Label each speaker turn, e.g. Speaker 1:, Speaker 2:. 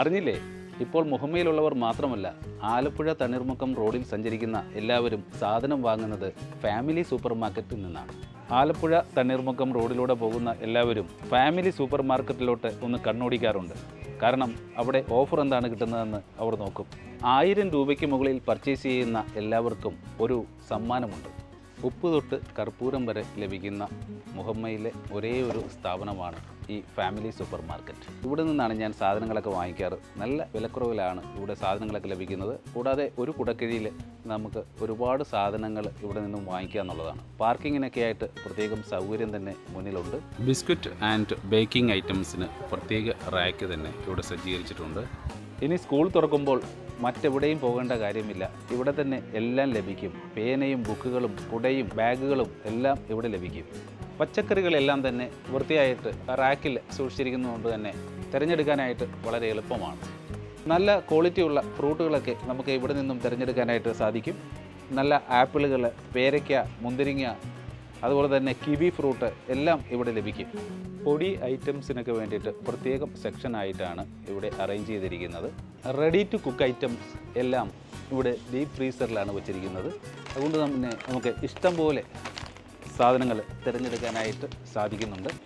Speaker 1: അറിഞ്ഞില്ലേ? ഇപ്പോൾ മുഹമ്മയിലുള്ളവർ മാത്രമല്ല ആലപ്പുഴ തണ്ണീർമുക്കം റോഡിൽ സഞ്ചരിക്കുന്ന എല്ലാവരും സാധനം വാങ്ങുന്നത് ഫാമിലി സൂപ്പർ മാർക്കറ്റിൽ നിന്നാണ്. ആലപ്പുഴ തണ്ണീർമുക്കം റോഡിലൂടെ പോകുന്ന എല്ലാവരും ഫാമിലി സൂപ്പർ മാർക്കറ്റിലോട്ട് ഒന്ന് കണ്ണോടിക്കാറുണ്ട്. കാരണം അവിടെ ഓഫർ എന്താണ് കിട്ടുന്നതെന്ന് അവർ നോക്കും. ആയിരം രൂപയ്ക്ക് മുകളിൽ പർച്ചേസ് ചെയ്യുന്ന എല്ലാവർക്കും ഒരു സമ്മാനമുണ്ട്. ഉപ്പ് തൊട്ട് കർപ്പൂരം വരെ ലഭിക്കുന്ന മുഹമ്മയിലെ ഒരേ ഒരു സ്ഥാപനമാണ് ഈ ഫാമിലി സൂപ്പർ മാർക്കറ്റ് ഇവിടെ നിന്നാണ് ഞാൻ സാധനങ്ങളൊക്കെ വാങ്ങിക്കാറ്. നല്ല വിലക്കുറവിലാണ് ഇവിടെ സാധനങ്ങളൊക്കെ ലഭിക്കുന്നത്. കൂടാതെ ഒരു കുടക്കിഴിയിൽ നമുക്ക് ഒരുപാട് സാധനങ്ങൾ ഇവിടെ നിന്നും വാങ്ങിക്കുക എന്നുള്ളതാണ്. പാർക്കിങ്ങിനൊക്കെ ആയിട്ട് പ്രത്യേകം സൗകര്യം തന്നെ മുന്നിലുണ്ട്. ബിസ്ക്കറ്റ് ആൻഡ് ബേക്കിംഗ് ഐറ്റംസിന് പ്രത്യേക റാക്ക് തന്നെ ഇവിടെ സജ്ജീകരിച്ചിട്ടുണ്ട്. ഇനി സ്കൂൾ തുറക്കുമ്പോൾ മറ്റെവിടെയും പോകേണ്ട കാര്യമില്ല. ഇവിടെ തന്നെ എല്ലാം ലഭിക്കും. പേനയും ബുക്കുകളും കുടയും ബാഗുകളും എല്ലാം ഇവിടെ ലഭിക്കും. പച്ചക്കറികളെല്ലാം തന്നെ വൃത്തിയായിട്ട് റാക്കിൽ സൂക്ഷിച്ചിരിക്കുന്നതുകൊണ്ട് തന്നെ തിരഞ്ഞെടുക്കാനായിട്ട് വളരെ എളുപ്പമാണ്. നല്ല ക്വാളിറ്റിയുള്ള ഫ്രൂട്ടുകളൊക്കെ നമുക്ക് ഇവിടെ നിന്നും തിരഞ്ഞെടുക്കാനായിട്ട് സാധിക്കും. നല്ല ആപ്പിളുകൾ പേരയ്ക്ക മുന്തിരിങ്ങ അതുപോലെ തന്നെ കിവി ഫ്രൂട്ട് എല്ലാം ഇവിടെ ലഭിക്കും. പൊടി ഐറ്റംസിനൊക്കെ വേണ്ടിയിട്ട് പ്രത്യേകം സെക്ഷൻ ആയിട്ടാണ് ഇവിടെ അറേഞ്ച് ചെയ്തിരിക്കുന്നത്. റെഡി ടു കുക്ക് ഐറ്റംസ് എല്ലാം ഇവിടെ ഡീപ്പ് ഫ്രീസറിലാണ് വെച്ചിരിക്കുന്നത്. അതുകൊണ്ട് തന്നെ നമുക്ക് ഇഷ്ടം പോലെ സാധനങ്ങൾ തിരഞ്ഞെടുക്കാനായിട്ട് സാധിക്കുന്നുണ്ട്.